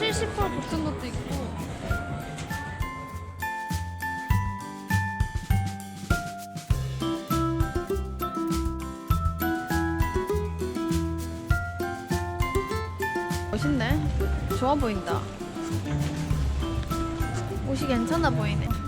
70% 붙은 것도 있고. 멋있네. 좋아 보인다. 옷이 괜찮아 보이네.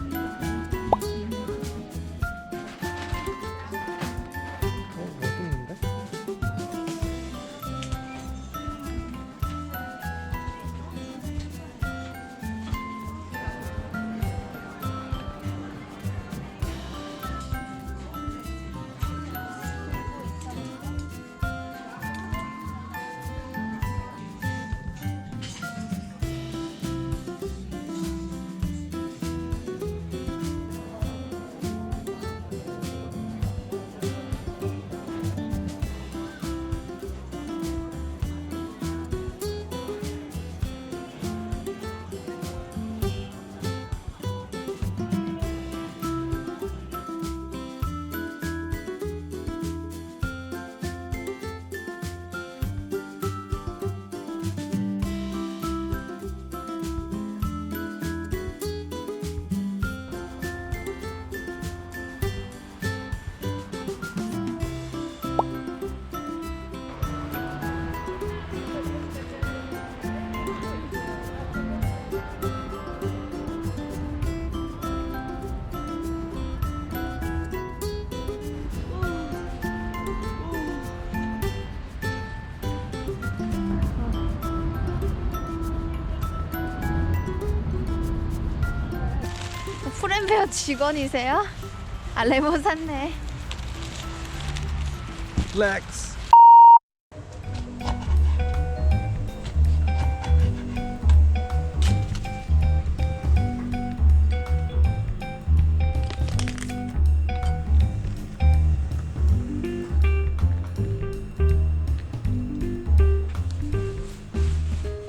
프렌베어 직원이세요? 아 레몬 샀네. 플렉스.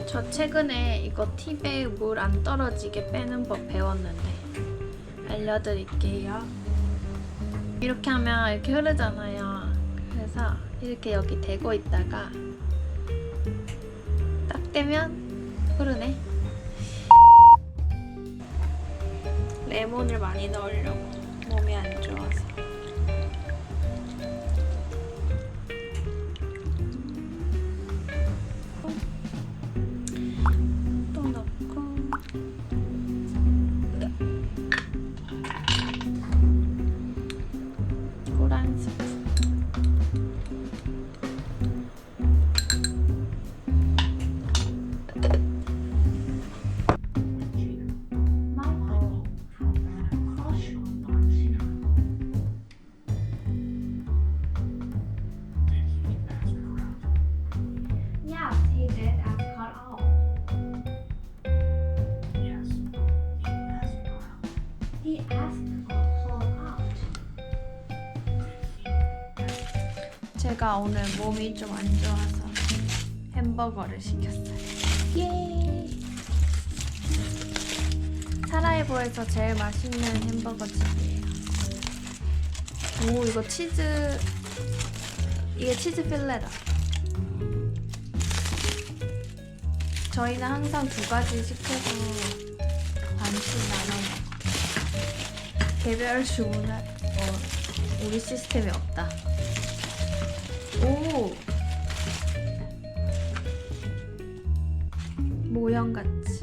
저 최근에 이거 티백에 물 안 떨어지게 빼는 법 배웠는데 알려드릴게요. 이렇게 하면 이렇게 흐르잖아요. 그래서 이렇게 여기 대고 있다가 딱 떼면 흐르네. 레몬을 많이 넣으려고 몸에 안 좋아서. 제가 오늘 몸이 좀 안 좋아서 햄버거를 시켰어요. 예. 사라이보에서 제일 맛있는 햄버거 집이에요. 오 이거 치즈 이게 치즈 필레다. 저희는 항상 두 가지 시켜서 반씩 나눠 먹고 개별 주문할 어, 우리 시스템이 없다. 오. 모형 같이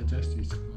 digested.